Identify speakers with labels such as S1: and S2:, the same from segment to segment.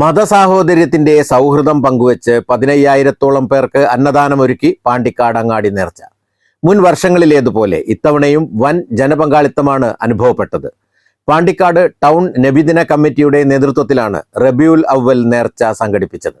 S1: മതസാഹോദര്യത്തിന്റെ സൗഹൃദം പങ്കുവച്ച് പതിനയ്യായിരത്തോളം പേർക്ക് അന്നദാനമൊരുക്കി പാണ്ടിക്കാട് അങ്ങാടി നേർച്ച. മുൻ വർഷങ്ങളിലേതുപോലെ ഇത്തവണയും വൻ ജനപങ്കാളിത്തമാണ് അനുഭവപ്പെട്ടത്. പാണ്ടിക്കാട് ടൗൺ നബിദിന കമ്മിറ്റിയുടെ നേതൃത്വത്തിലാണ് റബിയുൽ അവൽ നേർച്ച സംഘടിപ്പിച്ചത്.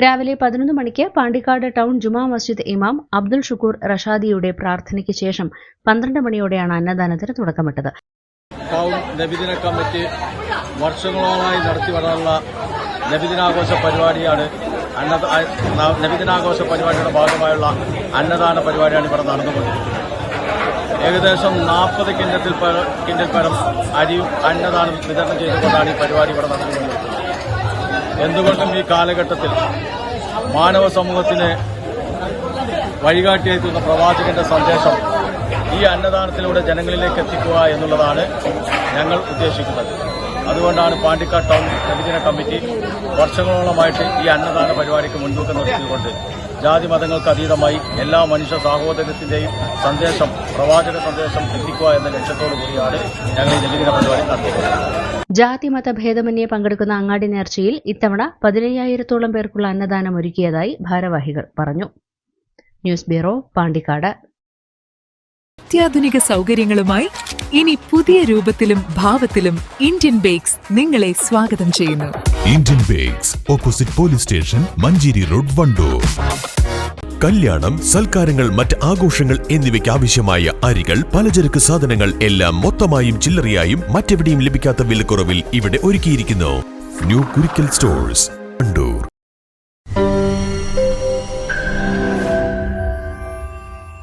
S2: രാവിലെ പതിനൊന്ന് മണിക്ക് പാണ്ടിക്കാട് ടൗൺ ജുമാ മസ്ജിദ് ഇമാം അബ്ദുൽ ഷുക്കൂർ റഷാദിയുടെ പ്രാർത്ഥനയ്ക്ക് ശേഷം പന്ത്രണ്ട് മണിയോടെയാണ് അന്നദാനത്തിന് തുടക്കമിട്ടത്.
S3: ടൗൺ നബിദിന കമ്മിറ്റി വർഷങ്ങളോളമായി നടത്തി വരാനുള്ള നബിദിനാഘോഷ പരിപാടിയാണ് അന്ന നബിദിനാഘോഷ പരിപാടിയുടെ ഭാഗമായുള്ള അന്നദാന പരിപാടിയാണ് ഇവിടെ നടന്നുകൊണ്ടിരിക്കുന്നത്. ഏകദേശം നാൽപ്പത് കിൻഡത്തിൽ കിൻഡൽ പരം അരിയും അന്നദാനം വിതരണം ചെയ്തുകൊണ്ടാണ് ഈ പരിപാടി ഇവിടെ നടന്നുകൊണ്ടിരിക്കുന്നത്. എന്തുകൊണ്ടും ഈ കാലഘട്ടത്തിൽ മാനവ സമൂഹത്തിന് വഴികാട്ടിയെത്തുന്ന പ്രവാചകന്റെ സന്ദേശം ഈ അന്നദാനത്തിലൂടെ ജനങ്ങളിലേക്ക് എത്തിക്കുക എന്നുള്ളതാണ് ഞങ്ങൾ ഉദ്ദേശിക്കുന്നത്. അതുകൊണ്ടാണ് പാണ്ടിക്കാട് ടൗൺ ഹരിജന കമ്മിറ്റി വർഷങ്ങളോളമായിട്ട് ഈ അന്നദാന പരിപാടിക്ക് മുൻതൂക്കം നിർത്തിക്കൊണ്ട് ജാതി മതങ്ങൾക്ക് അതീതമായി എല്ലാ മനുഷ്യ സാഹോദര്യത്തിന്റെയും സന്ദേശം പ്രവാചക സന്ദേശം എത്തിക്കുക എന്ന ലക്ഷ്യത്തോടു കൂടിയാണ് ഞങ്ങൾ ഈ നബിദിന പരിപാടി നടത്തിയത്
S2: ജാതി മത ഭേദമന്യേ പങ്കെടുക്കുന്ന അങ്ങാടി നേർച്ചയിൽ ഇത്തവണ പതിനയ്യായിരത്തോളം പേർക്കുള്ള അന്നദാനം ഒരുക്കിയതായി ഭാരവാഹികൾ പറഞ്ഞു. ന്യൂസ് ബ്യൂറോ പാണ്ടിക്കാട്.
S4: അത്യാധുനിക സൗകര്യങ്ങളുമായി ഇനി പുതിയ രൂപത്തിലും ഭാവത്തിലും ഇന്ത്യൻ ബേക്സ് നിങ്ങളെ സ്വാഗതം ചെയ്യുന്നു.
S5: Indian Bakes opposite police station Manjeri road Wandoor. കല്യാണം സൽക്കാരങ്ങൾ മറ്റ് ആഘോഷങ്ങൾ എന്നിവയ്ക്ക് ആവശ്യമായ അരികൾ പലചരക്ക് സാധനങ്ങൾ എല്ലാം മൊത്തമായും ചില്ലറയായും മറ്റെവിടെയും ലഭിക്കാത്ത വിലക്കുറവിൽ ഇവിടെ ഒരുക്കിയിരിക്കുന്നു. New Kurikkal stores Wandoor.